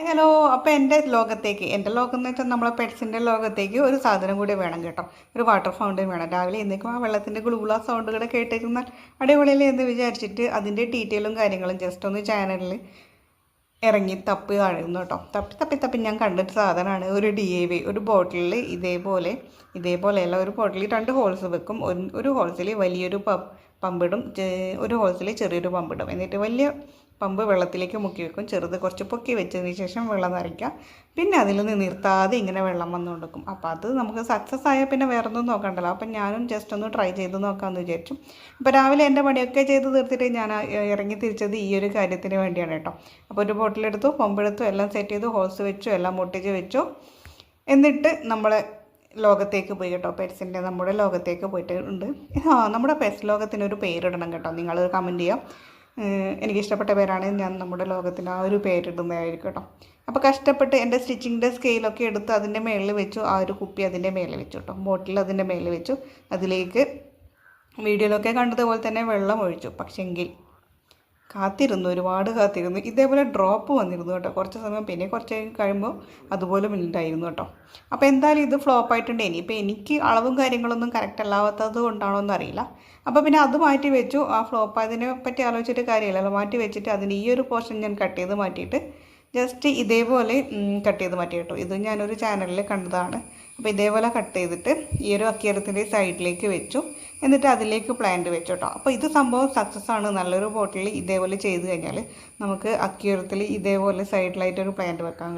Hello അപ്പോൾ എന്റെ ലോകത്തേക്ക് എന്റെ ലോകം എന്ന് വെച്ചാൽ നമ്മളെ പെറ്റ്സിന്റെ ലോകത്തേക്ക് ഒരു സാധനം കൂടി വേണം കേട്ടോ. ഒരു വാട്ടർ ഫൗണ്ടൻ വേണം. രാവിലെ എന്നേക്കും ആ വെള്ളത്തിന്റെ ഗുളുഗുള സൗണ്ടുകൾ കേട്ടിരുന്നാൽ അടിപൊളിയിൽ എന്ന് വിചാരിച്ചിട്ട് അതിന്റെ ഡീറ്റെയിലും കാര്യങ്ങളും ജസ്റ്റ് ഒന്ന് ചാനലിൽ ഇറങ്ങി തപ്പി കാണുന്നു കേട്ടോ. തപ്പി തപ്പി തപ്പി ഞാൻ കണ്ടിട്ട് സാധനമാണ്. ഒരു ഡി എ വി ഒരു ബോട്ടിലിൽ ഇതേപോലെ ഇതേപോലെയല്ല ഒരു ബോട്ടിലിൽ രണ്ട് ഹോൾസ് വെക്കും. ഒരു- ഹോൾസിൽ വലിയൊരു പമ്പ് പമ്പിടും. ഒരു ഹോൾസിൽ ചെറിയൊരു പമ്പിടും. എന്നിട്ട് വലിയ പമ്പ് വെള്ളത്തിലേക്ക് മുക്കി വെക്കും. ചെറുത് കുറച്ച് പൊക്കി വെച്ചതിന് ശേഷം വെള്ളം നിറയ്ക്കുക. പിന്നെ അതിൽ നിന്ന് നിർത്താതെ ഇങ്ങനെ വെള്ളം വന്നു കൊടുക്കും. അപ്പോൾ അത് നമുക്ക് സക്സസ് ആയാൽ പിന്നെ വേറെ ഒന്നും നോക്കണ്ടല്ലോ. അപ്പം ഞാനും ജസ്റ്റ് ഒന്ന് ട്രൈ ചെയ്ത് നോക്കാമെന്ന് വിചാരിച്ചു. അപ്പോൾ രാവിലെ എന്റെ പണിയൊക്കെ ചെയ്ത് തീർത്തിട്ട് ഞാൻ ഇറങ്ങി തിരിച്ചത് ഈ ഒരു കാര്യത്തിന് വേണ്ടിയാണ് കേട്ടോ. അപ്പോൾ ഒരു ബോട്ടിലെടുത്തു പമ്പെടുത്തു എല്ലാം സെറ്റ് ചെയ്തു ഹോൾസ് വെച്ചു എല്ലാം മുട്ടിച്ച് വെച്ചു. എന്നിട്ട് നമ്മളെ ലോകത്തേക്ക് പോയി കേട്ടോ. പെറ്റ്സിന്റെ നമ്മുടെ ലോകത്തേക്ക് പോയിട്ടുണ്ട് ആ നമ്മുടെ പെറ്റ്സ് ലോകത്തിന് ഒരു പേരിടണം കേട്ടോ. നിങ്ങൾ കമന്റ് ചെയ്യാം. എനിക്ക് എനിക്കിഷ്ടപ്പെട്ട പേരാണ് ഞാൻ നമ്മുടെ ലോകത്തിന് ആ ഒരു പേരിടുന്നതായിരിക്കും കേട്ടോ. അപ്പോൾ കഷ്ടപ്പെട്ട് എന്റെ സ്റ്റിച്ചിങ്ങിന്റെ സ്കെയിലൊക്കെ എടുത്ത് അതിന്റെ മേളിൽ വെച്ചു. ആ ഒരു കുപ്പി അതിന്റെ മേളിൽ വെച്ചു കേട്ടോ. ബോട്ടിൽ അതിന്റെ മേളിൽ വെച്ചു. അതിലേക്ക് വീഡിയോയിലൊക്കെ കണ്ടതുപോലെ തന്നെ വെള്ളം ഒഴിച്ചു. പക്ഷെങ്കിൽ കാത്തിരുന്നു ഒരുപാട് കാത്തിരുന്നു. ഇതേപോലെ ഡ്രോപ്പ് വന്നിരുന്നു കേട്ടോ. കുറച്ച് സമയം പിന്നെ കുറച്ച് കഴിയുമ്പോൾ അതുപോലെ ഉണ്ടായിരുന്നു കേട്ടോ. അപ്പോൾ എന്തായാലും ഇത് ഫ്ലോപ്പ് ആയിട്ടുണ്ട്. ഇനിയിപ്പോൾ എനിക്ക് അളവും കാര്യങ്ങളൊന്നും കറക്റ്റ് അല്ലാത്തത് കൊണ്ടാണോ എന്നറിയില്ല. അപ്പോൾ പിന്നെ അത് മാറ്റി വെച്ചു. ആ ഫ്ലോപ്പ് അതിനെ പറ്റി ആലോചിച്ചിട്ട് കാര്യമില്ലല്ലോ മാറ്റി വെച്ചിട്ട് അതിന് ഈ ഒരു പോർഷൻ ഞാൻ കട്ട് ചെയ്ത് മാറ്റിയിട്ട് ജസ്റ്റ് ഇതേപോലെ കട്ട് ചെയ്ത് മാറ്റി കേട്ടോ. ഇത് ഞാനൊരു ചാനലിൽ കണ്ടതാണ്. അപ്പോൾ ഇതേപോലെ കട്ട് ചെയ്തിട്ട് ഈ ഒരു അക്കിയറത്തിന്റെ സൈഡിലേക്ക് വെച്ചു. എന്നിട്ട് അതിലേക്ക് പ്ലാന്റ് വെച്ചു കേട്ടോ അപ്പോൾ ഇത് സംഭവം സക്സസ് ആണ്. നല്ലൊരു ബോട്ടിൽ ഇതേപോലെ ചെയ്ത് കഴിഞ്ഞാൽ നമുക്ക് അക്യൂരത്തിൽ ഇതേപോലെ സൈഡിലായിട്ടൊരു പ്ലാന്റ് വെക്കാൻ